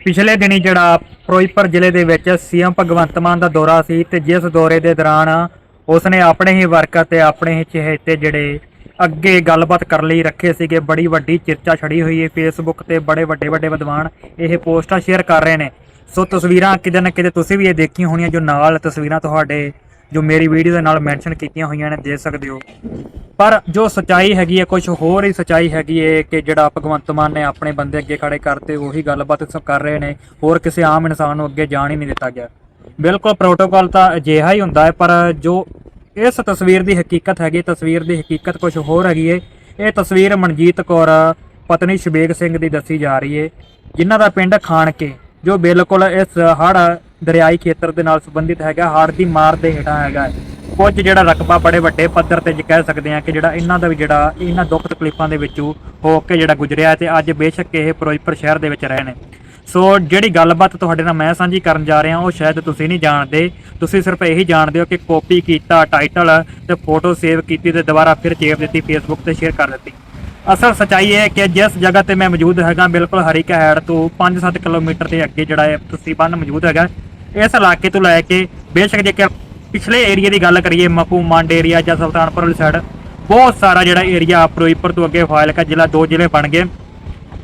ਪਿਛਲੇ ਦਿਨੀ ਜਿਹੜਾ ਫਿਰੋਜ਼ਪੁਰ ਜ਼ਿਲ੍ਹੇ ਦੇ ਵਿੱਚ ਸੀਐਮ ਭਗਵੰਤ ਮਾਨ ਦਾ ਦੌਰਾ ਸੀ ਤੇ ਜਿਸ ਦੌਰੇ ਦੇ ਦੌਰਾਨ ਉਸਨੇ ਆਪਣੇ ਹੀ ਵਰਕਰ ਤੇ ਆਪਣੇ ਹੀ ਚਹੇਤੇ ਜਿਹੜੇ ਅੱਗੇ ਗੱਲਬਾਤ ਕਰਨ ਲਈ, ਰੱਖੇ ਸੀਗੇ। ਬੜੀ ਵੱਡੀ ਚਰਚਾ ਛੜੀ ਹੋਈ ਹੈ। ਫੇਸਬੁੱਕ ਤੇ ਬੜੇ ਵੱਡੇ ਵੱਡੇ ਵਿਦਵਾਨ ਇਹ ਪੋਸਟਾਂ ਸ਼ੇਅਰ ਕਰ ਰਹੇ ਨੇ। ਸੋ ਤਸਵੀਰਾਂ ਕਿਤੇ ਨਾ ਕਿਤੇ ਤੁਸੀਂ ਵੀ ਇਹ ਦੇਖੀਆਂ ਹੋਣੀਆਂ, ਜੋ ਨਾਲ ਤਸਵੀਰਾਂ ਤੁਹਾਡੇ, ਜੋ ਮੇਰੀ ਵੀਡੀਓ ਦੇ ਨਾਲ ਮੈਂਸ਼ਨ ਕੀਤੀਆਂ ਹੋਈਆਂ ਨੇ, ਦੇਖ ਸਕਦੇ ਹੋ। ਪਰ ਜੋ ਸਚਾਈ ਹੈਗੀ ਹੈ ਕੁਝ ਹੋਰ ਹੀ ਸਚਾਈ ਹੈਗੀ ਹੈ ਕਿ ਜਿਹੜਾ ਭਗਵੰਤ ਮਾਨ ਨੇ ਆਪਣੇ ਬੰਦੇ ਅੱਗੇ ਖੜੇ ਕਰਤੇ, ਉਹੀ ਗੱਲਬਾਤ ਸਭ ਕਰ ਰਹੇ ਨੇ। ਹੋਰ ਕਿਸੇ ਆਮ ਇਨਸਾਨ ਨੂੰ ਅੱਗੇ ਜਾਣ ਹੀ ਨਹੀਂ ਦਿੱਤਾ ਗਿਆ। ਬਿਲਕੁਲ ਪ੍ਰੋਟੋਕਾਲ ਤਾਂ ਅਜਿਹਾ ਹੀ ਹੁੰਦਾ ਹੈ, ਪਰ ਜੋ ਇਸ ਤਸਵੀਰ ਦੀ ਹਕੀਕਤ ਹੈਗੀ, ਤਸਵੀਰ ਦੀ ਹਕੀਕਤ ਕੁਝ ਹੋਰ ਹੈਗੀ ਹੈ। ਇਹ ਤਸਵੀਰ ਮਨਜੀਤ ਕੌਰ, ਪਤਨੀ ਸ਼ਬੇਗ ਸਿੰਘ ਦੀ ਦੱਸੀ ਜਾ ਰਹੀ ਹੈ। ਜਿਨ੍ਹਾਂ ਦਾ ਪਿੰਡ ਖਾਣਕੇ, ਜੋ ਬਿਲਕੁਲ ਇਸ ਹੜ ਦਰਿਆਈ ਖੇਤਰ ਦੇ ਨਾਲ ਸੰਬੰਧਿਤ ਹੈਗਾ, ਹੜ ਦੀ ਮਾਰ ਦੇ ਹੇਠਾਂ ਹੈਗਾ ਕੁਝ ਜਿਹੜਾ ਰਕਬਾ ਬੜੇ ਵੱਡੇ ਪੱਧਰ ਤੇ ਜੇ ਕਹਿ ਸਕਦੇ ਆ ਕਿ ਜਿਹੜਾ ਇਹਨਾਂ ਦਾ ਵੀ ਜਿਹੜਾ, ਇਹਨਾਂ ਦੁੱਖ ਤਕਲੀਫਾਂ ਦੇ ਵਿੱਚੋਂ ਹੋ ਕੇ ਜਿਹੜਾ ਗੁਜ਼ਰਿਆ ਤੇ ਅੱਜ ਬੇਸ਼ੱਕ ਇਹ ਫਿਰੋਜ਼ਪੁਰ ਸ਼ਹਿਰ ਦੇ ਵਿੱਚ ਰਹੇ ਨੇ ਸੋ ਜਿਹੜੀ ਗੱਲਬਾਤ ਤੁਹਾਡੇ ਨਾਲ ਮੈਂ ਸਾਂਝੀ ਕਰਨ ਜਾ ਰਿਹਾ, ਉਹ ਸ਼ਾਇਦ ਤੁਸੀਂ ਨਹੀਂ ਜਾਣਦੇ। ਤੁਸੀਂ ਸਿਰਫ ਇਹੀ ਜਾਣਦੇ ਹੋ ਕਿ ਕਾਪੀ ਕੀਤਾ, ਟਾਈਟਲ ਤੇ ਫੋਟੋ ਸੇਵ ਕੀਤੀ ਤੇ ਦੁਬਾਰਾ ਫਿਰ ਚੇਪ ਦਿੱਤੀ ਫੇਸਬੁੱਕ ਤੇ ਸ਼ੇਅਰ ਕਰ ਦਿੱਤੀ। ਅਸਲ ਸਚਾਈ ਇਹ ਹੈ ਕਿ ਜਿਸ ਜਗ੍ਹਾ ਤੇ ਮੈਂ ਮੌਜੂਦ ਹੈਗਾ, ਬਿਲਕੁਲ ਹਰੀਕਾ ਹੈਡ ਤੋਂ 5-7 ਕਿਲੋਮੀਟਰ ਦੇ ਅੱਗੇ ਜਿਹੜਾ ਹੈ ਤੁਸੀਂ ਬੰਨ ਮੌਜੂਦ ਹੈਗਾ, ਇਸ ਇਲਾਕੇ ਤੋਂ ਲੈ ਕੇ ਬੇਸ਼ੱਕ ਜੇਕਰ ਪਿਛਲੇ ਏਰੀਆ ਦੀ ਗੱਲ ਕਰੀਏ ਮਕੂ ਮੰਡ ਏਰੀਆ ਜਾਂ ਸੁਲਤਾਨਪੁਰ ਵਾਲੀ ਸਾਈਡ ਬਹੁਤ ਸਾਰਾ ਜਿਹੜਾ ਏਰੀਆ ਫਿਰੋਜ਼ਪੁਰ ਤੋਂ ਅੱਗੇ ਫਾਇਲਕਾ ਜ਼ਿਲ੍ਹਾ ਦੋ ਜ਼ਿਲ੍ਹੇ ਬਣ ਗਏ।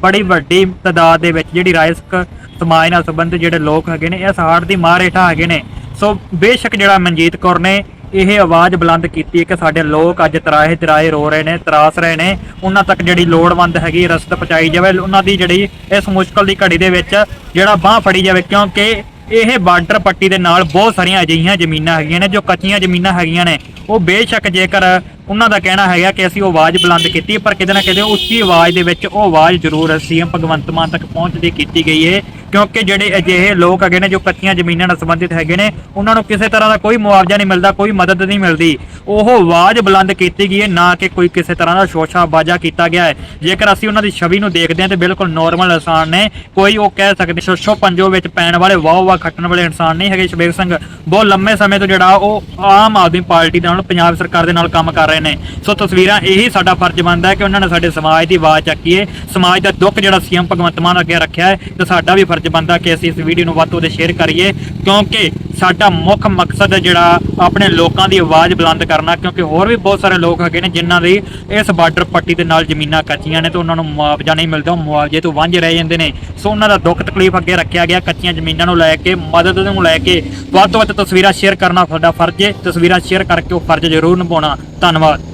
ਬੜੀ ਵੱਡੀ ਤਾਦਾਦ ਦੇ ਵਿੱਚ ਜਿਹੜੀ ਰਾਇਸਕ ਸਮਾਜ ਨਾਲ ਸੰਬੰਧਿਤ ਜਿਹੜੇ ਲੋਕ ਹੈਗੇ ਨੇ ਇਸ ਹਾੜ ਦੀ ਮਾਰ ਹੇਠਾਂ ਹੈਗੇ ਨੇ। ਸੋ ਬੇਸ਼ੱਕ ਜਿਹੜਾ ਮਨਜੀਤ ਕੌਰ ਨੇ ਇਹ ਆਵਾਜ਼ ਬੁਲੰਦ ਕੀਤੀ ਹੈ ਕਿ ਸਾਡੇ ਲੋਕ ਅੱਜ ਤਰਾਹੇ ਤਰਾਹੇ ਰੋ ਰਹੇ ਨੇ, ਤਰਾਸ ਰਹੇ ਨੇ। ਉਹਨਾਂ ਤੱਕ ਜਿਹੜੀ ਲੋੜਵੰਦ ਹੈਗੀ ਰਸਤ ਪਹੁੰਚਾਈ ਜਾਵੇ। ਉਹਨਾਂ ਦੀ ਜਿਹੜੀ ਇਸ ਮੁਸ਼ਕਲ ਦੀ ਘੜੀ ਦੇ ਵਿੱਚ ਜਿਹੜਾ ਬਾਹ ਫੜੀ ਜਾਵੇ, ਕਿਉਂਕਿ ਇਹ ਬਾਰਡਰ ਪੱਟੀ ਦੇ ਨਾਲ ਬਹੁਤ ਸਾਰੀਆਂ ਅਜਿਹੀਆਂ ਜ਼ਮੀਨਾਂ ਹੈਗੀਆਂ ਨੇ, ਜੋ ਕੱਚੀਆਂ ਜ਼ਮੀਨਾਂ ਹੈਗੀਆਂ ਨੇ। ਉਹ ਬੇਸ਼ੱਕ ਜੇਕਰ ਉਹਨਾਂ ਦਾ ਕਹਿਣਾ ਹੈਗਾ ਕਿ ਅਸੀਂ ਉਹ ਆਵਾਜ਼ ਬੁਲੰਦ ਕੀਤੀ ਪਰ ਕਿਤੇ ਨਾ ਕਿਤੇ ਉੱਚੀ ਆਵਾਜ਼ ਦੇ ਵਿੱਚ ਉਹ ਆਵਾਜ਼ ਜ਼ਰੂਰ ਸੀਐਮ ਭਗਵੰਤ ਮਾਨ ਤੱਕ ਪਹੁੰਚਦੀ ਕੀਤੀ ਗਈ ਹੈ, ਕਿਉਂਕਿ ਜਿਹੜੇ ਅਜਿਹੇ ਲੋਕ ਹੈਗੇ ਨੇ ਜੋ ਕੱਚੀਆਂ ਜ਼ਮੀਨਾਂ ਨਾਲ ਸੰਬੰਧਿਤ ਹੈਗੇ ਨੇ, ਉਹਨਾਂ ਨੂੰ ਕਿਸੇ ਤਰ੍ਹਾਂ ਦਾ ਕੋਈ ਮੁਆਵਜ਼ਾ ਨਹੀਂ ਮਿਲਦਾ, ਕੋਈ ਮਦਦ ਨਹੀਂ ਮਿਲਦੀ। ਉਹ ਆਵਾਜ਼ ਬੁਲੰਦ ਕੀਤੀ ਗਈ ਹੈ, ਨਾ ਕਿ ਕੋਈ ਕਿਸੇ ਤਰ੍ਹਾਂ ਦਾ ਸ਼ੋਸ਼ਾ ਬਾਜਾ ਕੀਤਾ ਗਿਆ ਹੈ। ਜੇਕਰ ਅਸੀਂ ਉਹਨਾਂ ਦੀ ਛਵੀ ਨੂੰ ਦੇਖਦੇ ਹਾਂ, ਤੇ ਬਿਲਕੁਲ ਨੋਰਮਲ ਇਨਸਾਨ ਨੇ ਕੋਈ ਉਹ ਕਹਿ ਸਕਦੇ ਸ਼ੋਸ਼ੋ ਪੰਜੋ ਵਿੱਚ ਪੈਣ ਵਾਲੇ, ਵਾਹ ਵਾਹ ਖੱਟਣ ਵਾਲੇ ਇਨਸਾਨ ਨਹੀਂ ਹੈਗੇ। ਸ਼ਬੀਰ ਸਿੰਘ, ਬਹੁਤ ਲੰਮੇ ਸਮੇਂ ਤੋਂ ਜਿਹੜਾ ਉਹ ਆਮ ਆਦਮੀ ਪਾਰਟੀ ਦੇ ਨਾਲ, ਪੰਜਾਬ ਸਰਕਾਰ ਦੇ ਨਾਲ ਕੰਮ ਕਰ ਰਹੇ ਨੇ। ਸੋ ਤਸਵੀਰਾਂ ਇਹੀ ਸਾਡਾ ਫਰਜ਼ ਬਣਦਾ ਹੈ ਕਿ ਉਹਨਾਂ ਨੇ ਸਾਡੇ ਸਮਾਜ ਦੀ ਆਵਾਜ਼ ਚੱਕੀਏ। ਸਮਾਜ ਦਾ ਦੁੱਖ ਜਿਹੜਾ ਸੀਐਮ ਭਗਵੰਤ ਮਾਨ ਅੱਗੇ ਰੱਖਿਆ ਹੈ, ਤੇ ਸਾਡਾ ਵੀ ਫਰਜ਼ ਬਣਦਾ ਕਿ ਅਸੀਂ ਇਸ ਵੀਡੀਓ ਨੂੰ ਵੱਧ ਤੋਂ ਵੱਧ ਸ਼ੇਅਰ ਕਰੀਏ। ਕਿਉਂਕਿ ਸਾਡਾ ਮੁੱਖ ਮਕਸਦ ਹੈ ਜਿਹੜਾ ਆਪਣੇ ਲੋਕਾਂ ਦੀ ਆਵਾਜ਼ ਬੁਲੰਦ ਕਰਨਾ, ਕਿਉਂਕਿ ਹੋਰ ਵੀ ਬਹੁਤ ਸਾਰੇ ਲੋਕ ਹੈਗੇ ਨੇ ਜਿਨ੍ਹਾਂ ਦੀ ਇਸ ਬਾਰਡਰ ਪੱਟੀ ਦੇ ਨਾਲ ਜ਼ਮੀਨਾਂ ਕੱਚੀਆਂ ਨੇ ਤੇ ਉਹਨਾਂ ਨੂੰ ਮੁਆਵਜ਼ਾ ਨਹੀਂ ਮਿਲਦਾ, ਉਹ ਮੁਆਵਜ਼ੇ ਤੋਂ ਵਾਂਝੇ ਰਹਿ ਜਾਂਦੇ ਨੇ। ਸੋ ਉਹਨਾਂ ਦਾ ਦੁੱਖ ਤਕਲੀਫ ਅੱਗੇ ਰੱਖਿਆ ਗਿਆ, ਕੱਚੀਆਂ ਜ਼ਮੀਨਾਂ ਨੂੰ ਲੈ ਕੇ, ਮਦਦ ਨੂੰ ਲੈ ਕੇ। ਵੱਧ ਤੋਂ ਵੱਧ ਤਸਵੀਰਾਂ ਸ਼ੇਅਰ ਕਰਨਾ ਸਾਡਾ ਫਰਜ਼ ਹੈ, ਤਸਵੀਰਾਂ ਸ਼ੇਅਰ ਕਰਕੇ ਉਹ ਫਰਜ਼ ਜ਼ਰੂਰ ਨਿਭਾਉਣਾ। ਧੰਨਵਾਦ।